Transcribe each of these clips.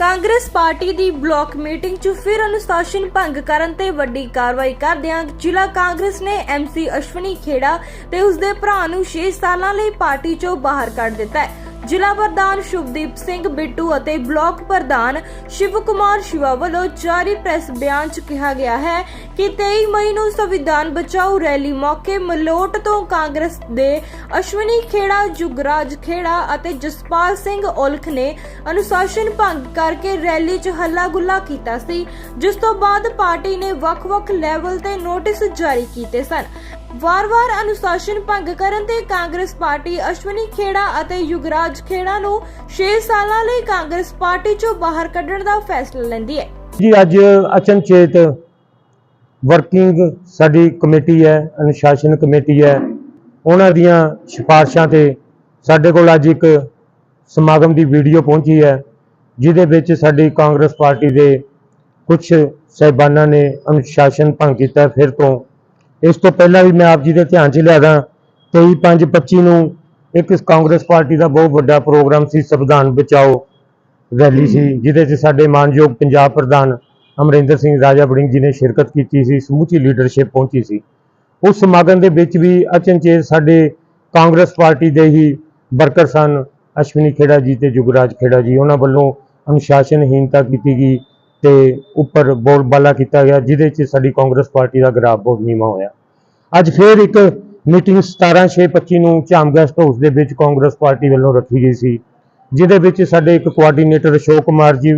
Congress party ਦੀ block meeting 'ਚ ਫਿਰ ਅਨੁਸ਼ਾਸਨ ਭੰਗ ਕਰਨ ਤੇ ਵੱਡੀ ਕਾਰਵਾਈ ਕਰਦਿਆਂ ਜ਼ਿਲ੍ਹਾ ਕਾਂਗਰਸ ਨੇ ਐਮਸੀ ਅਸ਼ਵਨੀ ਖੇੜਾ ਤੇ ਉਸਦੇ ਭਰਾ ਨੂੰ 6 ਸਾਲਾਂ ਲਈ ਪਾਰਟੀ 'ਚੋਂ ਬਾਹਰ ਕੱਢ ਦਿੱਤਾ ਹੈ। ਜ਼ਿਲ੍ਹਾ ਪ੍ਰਧਾਨ ਸ਼ੁਭਦੀਪ ਸਿੰਘ ਬਿੱਟੂ ਅਤੇ ਬਲਾਕ ਪ੍ਰਧਾਨ ਸ਼ਿਵ ਕੁਮਾਰ ਸ਼ਿਵਾ ਵੱਲੋਂ ਜਾਰੀ ਪ੍ਰੈਸ ਬਿਆਨ 'ਚ ਕਿਹਾ ਗਿਆ ਹੈ ਕਿ 23 ਮਈ ਨੂੰ ਸੰਵਿਧਾਨ ਬਚਾਓ ਰੈਲੀ ਮੌਕੇ ਮਲੋਟ ਤੋਂ ਕਾਂਗਰਸ ਦੇ ਅਸ਼ਵਨੀ ਖੇੜਾ, ਜੁਗਰਾਜ ਖੇੜਾ ਅਤੇ ਜਸਪਾਲ ਸਿੰਘ ਔਲਖ ਨੇ ਅਨੁਸ਼ਾਸਨ ਭੰਗ ਕਰਕੇ ਰੈਲੀ 'ਚ ਹੱਲਾ ਗੁੱਲਾ ਕੀਤਾ ਸੀ, ਜਿਸ ਤੋਂ ਬਾਅਦ ਪਾਰਟੀ ਨੇ ਵੱਖ-ਵੱਖ ਲੈਵਲ ਤੇ ਨੋਟਿਸ ਜਾਰੀ ਕੀਤੇ ਸਨ। ਵਾਰ-ਵਾਰ ਅਨੁਸ਼ਾਸਨ ਭੰਗ ਕਰਨ ਤੇ ਕਾਂਗਰਸ ਪਾਰਟੀ ਅਸ਼ਵਨੀ ਖੇੜਾ ਅਤੇ ਯੁਗਰਾਜ ਖੇੜਾ ਨੂੰ 6 ਸਾਲਾਂ ਲਈ ਕਾਂਗਰਸ ਪਾਰਟੀ 'ਚੋਂ ਬਾਹਰ ਕੱਢਣ ਦਾ ਫੈਸਲਾ ਲੈਂਦੀ ਹੈ। ਜੀ, ਅੱਜ ਅਚਨਚੇਤ ਵਰਕਿੰਗ ਸਾਡੀ ਕਮੇਟੀ ਹੈ, ਅਨੁਸ਼ਾਸਨ ਕਮੇਟੀ ਹੈ। ਉਹਨਾਂ ਦੀਆਂ ਸਿਫਾਰਸ਼ਾਂ ਤੇ ਸਾਡੇ ਕੋਲ ਅੱਜ ਇੱਕ ਸਮਾਗਮ ਦੀ ਵੀਡੀਓ ਪਹੁੰਚੀ ਹੈ, ਜਿਹਦੇ ਵਿੱਚ ਸਾਡੀ ਕਾਂਗਰਸ ਪਾਰਟੀ ਦੇ ਕੁਝ ਸਹਿਬਾਨਾਂ ਨੇ ਅਨੁਸ਼ਾਸਨ ਭੰਗ ਕੀਤਾ ਫਿਰ ਤੋਂ। ਇਸ ਤੋਂ ਪਹਿਲਾਂ ਵੀ ਮੈਂ ਆਪ ਜੀ ਦੇ ਧਿਆਨ 'ਚ ਲਿਆਦਾ 23/5/25 ਨੂੰ ਇੱਕ ਕਾਂਗਰਸ ਪਾਰਟੀ ਦਾ ਬਹੁਤ ਵੱਡਾ ਪ੍ਰੋਗਰਾਮ ਸੀ ਸੰਵਿਧਾਨ ਬਚਾਓ ਰੈਲੀ ਸੀ ਜਿਹਦੇ 'ਚ ਸਾਡੇ ਮਾਨਯੋਗ ਪੰਜਾਬ ਪ੍ਰਧਾਨ ਅਮਰਿੰਦਰ ਸਿੰਘ ਰਾਜਾ ਵੜਿੰਗ ਜੀ ਨੇ ਸ਼ਿਰਕਤ ਕੀਤੀ ਸੀ ਸਮੁੱਚੀ ਲੀਡਰਸ਼ਿਪ ਪਹੁੰਚੀ ਸੀ। ਉਸ ਸਮਾਗਮ ਦੇ ਵਿੱਚ ਵੀ ਅਚਨਚੇਤ ਸਾਡੇ ਕਾਂਗਰਸ ਪਾਰਟੀ ਦੇ ਹੀ ਵਰਕਰ ਸਨ ਅਸ਼ਵਨੀ ਖੇੜਾ ਜੀ ਤੇ ਜੁਗਰਾਜ ਖੇੜਾ ਜੀ। ਉਹਨਾਂ ਵੱਲੋਂ ਅਨੁਸ਼ਾਸਨਹੀਨਤਾ ਕੀਤੀ ਗਈ ਤੇ ਉੱਪਰ ਬੋਲਬਾਲਾ ਕੀਤਾ ਗਿਆ ਜਿਹਦੇ 'ਚ ਸਾਡੀ ਕਾਂਗਰਸ ਪਾਰਟੀ ਦਾ ਗਰਾਫ ਬਹੁਤ ਨੀਵਾਂ ਹੋਇਆ। ਅੱਜ ਫੇਰ ਇੱਕ ਮੀਟਿੰਗ 17/6/25 ਨੂੰ ਝਾਮ ਗੈਸਟ ਹਾਊਸ ਦੇ ਵਿੱਚ ਕਾਂਗਰਸ ਪਾਰਟੀ ਵੱਲੋਂ ਰੱਖੀ ਗਈ ਸੀ, ਜਿਹਦੇ ਵਿੱਚ ਸਾਡੇ ਇੱਕ ਕੋਆਰਡੀਨੇਟਰ ਅਸ਼ੋਕ ਕੁਮਾਰ ਜੀ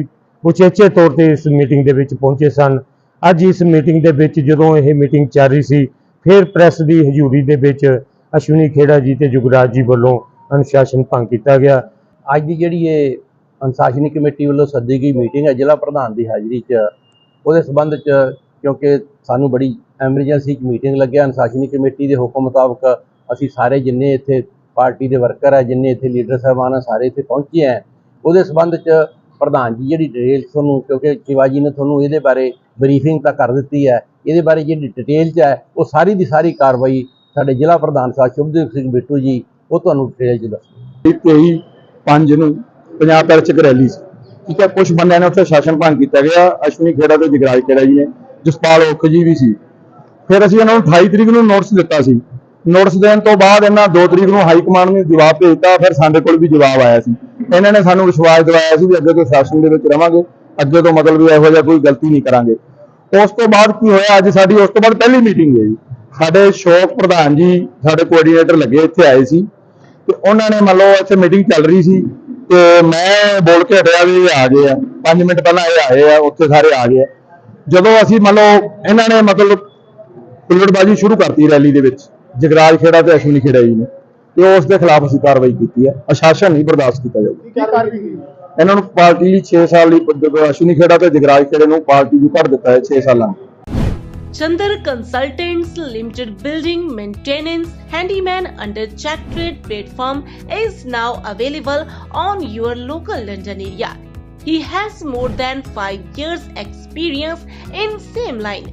ਉਚੇਚੇ ਤੌਰ ਤੇ ਇਸ ਮੀਟਿੰਗ ਦੇ ਵਿੱਚ ਪਹੁੰਚੇ ਸਨ। ਅੱਜ ਇਸ ਮੀਟਿੰਗ ਦੇ ਵਿੱਚ ਜਦੋਂ ਇਹ ਮੀਟਿੰਗ ਚੱਲ ਰਹੀ ਸੀ, ਫਿਰ ਪ੍ਰੈਸ ਦੀ ਹਜ਼ੂਰੀ ਦੇ ਵਿੱਚ ਅਸ਼ਵਨੀ ਖੇੜਾ ਜੀ ਤੇ ਜੁਗਰਾਜ ਜੀ ਵੱਲੋਂ ਅਨੁਸ਼ਾਸਨ ਭੰਗ ਕੀਤਾ ਗਿਆ। ਅੱਜ ਦੀ ਜਿਹੜੀ ਇਹ ਅਨੁਸ਼ਾਸਨੀ ਕਮੇਟੀ ਵੱਲੋਂ ਸੱਦੀ ਗਈ ਮੀਟਿੰਗ ਹੈ, ਜ਼ਿਲ੍ਹਾ ਪ੍ਰਧਾਨ ਦੀ ਹਾਜ਼ਰੀ 'ਚ, ਉਹਦੇ ਸਬੰਧ 'ਚ ਕਿਉਂਕਿ ਸਾਨੂੰ ਬੜੀ ਐਮਰਜੈਂਸੀ 'ਚ ਮੀਟਿੰਗ ਲੱਗਿਆ, ਅਨੁਸ਼ਾਸਨੀ ਕਮੇਟੀ ਦੇ ਹੁਕਮ ਮੁਤਾਬਕ ਅਸੀਂ ਸਾਰੇ ਜਿੰਨੇ ਇੱਥੇ ਪਾਰਟੀ ਦੇ ਵਰਕਰ ਹੈ ਜਿੰਨੇ ਇੱਥੇ ਲੀਡਰ ਸਾਹਿਬਾਨ ਆ, ਸਾਰੇ ਇੱਥੇ ਪਹੁੰਚੇ ਹੈ ਉਹਦੇ ਸਬੰਧ 'ਚ ਪ੍ਰਧਾਨ ਜੀ ਜਿਹੜੀ ਡਿਟੇਲ ਤੁਹਾਨੂੰ, ਕਿਉਂਕਿ ਸ਼ਿਵਾਜੀ ਨੇ ਤੁਹਾਨੂੰ ਇਹਦੇ ਬਾਰੇ ਬਰੀਫਿੰਗ ਤਾਂ ਕਰ ਦਿੱਤੀ ਹੈ ਇਹਦੇ ਬਾਰੇ ਜਿਹੜੀ ਡਿਟੇਲ 'ਚ ਹੈ ਉਹ ਸਾਰੀ ਦੀ ਸਾਰੀ ਕਾਰਵਾਈ ਸਾਡੇ ਜ਼ਿਲ੍ਹਾ ਪ੍ਰਧਾਨ ਸਾਹਿਬ ਸ਼ੁਭਦੀਪ ਸਿੰਘ ਬਿੱਟੂ ਜੀ, ਉਹ ਤੁਹਾਨੂੰ ਡਿਟੇਲ 'ਚ ਦੱਸਣਗੇ। ਤੇਈ ਪੰਜ ਨੂੰ ਪੰਜਾਬ ਭਰ ਚ ਇੱਕ ਰੈਲੀ ਸੀ। ਠੀਕ ਹੈ ਕੁਝ ਬੰਦਿਆਂ ਨੇ ਉੱਥੇ ਸ਼ਾਸਨ ਭੰਗ ਕੀਤਾ ਗਿਆ। ਅਸ਼ਵਨੀ ਖੇੜਾ ਤੇ ਜਗਰਾਜ ਖੇੜਾ ਜੀ ਨੇ। ਜਸਪਾਲ ਔਖ ਜੀ ਵੀ ਸੀ। ਫਿਰ ਅਸੀਂ ਇਹਨਾਂ ਨੂੰ 28 ਤਰੀਕ ਨੂੰ ਨੋਟਿਸ ਦਿੱਤਾ ਸੀ। ਨੋਟਿਸ ਦੇਣ ਤੋਂ ਬਾਅਦ ਇਹਨਾਂ 2 ਤਰੀਕ ਨੂੰ ਹਾਈ ਕਮਾਂਡ ਨੇ ਜਵਾਬ ਭੇਜਤਾ ਫਿਰ ਸਾਡੇ ਕੋਲ ਵੀ ਜਵਾਬ ਆਇਆ ਸੀ। ਇਹਨਾਂ ਨੇ ਸਾਨੂੰ ਵਿਸ਼ਵਾਸ ਦਿਵਾਇਆ ਸੀ ਵੀ ਅੱਗੇ ਤੋਂ ਸ਼ਾਸਨ ਦੇ ਵਿੱਚ ਰਵਾਂਗੇ, ਅੱਗੇ ਤੋਂ ਮਤਲਬ ਇਹੋ ਜਿਹਾ ਕੋਈ ਗਲਤੀ ਨਹੀਂ ਕਰਾਂਗੇ। ਉਸ ਤੋਂ ਬਾਅਦ ਕੀ ਹੋਇਆ, ਅੱਜ ਸਾਡੀ ਉਸ ਤੋਂ ਬਾਅਦ ਪਹਿਲੀ ਮੀਟਿੰਗ ਹੈ ਜੀ। ਸਾਡੇ ਸ਼ੋਕ ਪ੍ਰਧਾਨ ਜੀ, ਸਾਡੇ ਕੋਆਰਡੀਨੇਟਰ ਲੱਗੇ ਇੱਥੇ ਆਏ ਸੀ ਤੇ ਉਹਨਾਂ ਨੇ ਮੰਨ ਲਓ ਇੱਥੇ ਮੀਟਿੰਗ ਚੱਲ ਰਹੀ ਸੀ ਤੇ ਮੈਂ ਬੋਲ ਕੇ ਹਟਿਆ ਵੀ ਇਹ ਆ ਗਏ ਆ। 5 ਮਿੰਟ ਪਹਿਲਾਂ ਇਹ ਆਏ ਆ, ਉੱਥੇ ਸਾਰੇ ਆ ਗਏ ਆ। ਜਦੋਂ ਅਸੀਂ ਮੰਨ ਲਓ ਇਹਨਾਂ ਨੇ ਮਤਲਬ ਹੁੱਲੜਬਾਜ਼ੀ ਸ਼ੁਰੂ ਕਰਤੀ ਰੈਲੀ ਦੇ ਵਿੱਚ ਜਗਰਾਜ ਖੇੜਾ ਤੇ ਅਸ਼ਵਨੀ ਖੇੜਾ ਜੀ ਨੇ ਤੇ ਉਸ ਦੇ ਖਿਲਾਫ ਅਸੀਂ ਕਾਰਵਾਈ ਕੀਤੀ ਹੈ ਅਸ਼ਾਸਨ ਨਹੀਂ ਬਰਦਾਸ਼ਤ ਕੀਤਾ ਜਾਊਗਾ ਇਹਨਾਂ ਨੂੰ ਪਾਰਟੀ ਲਈ 6 ਸਾਲ ਲਈ ਜਦੋਂ ਅਸ਼ਵਨੀ ਖੇੜਾ ਤੇ ਜਗਰਾਜ ਖੇੜੇ ਨੂੰ ਪਾਰਟੀ ਨੂੰ ਕੱਢ ਦਿੱਤਾ ਹੈ 6 ਸਾਲਾਂ Chandar Consultants Limited Building Maintenance Handyman under Check Trade platform is now available on your local London area. He has more than 5 years experience in same line.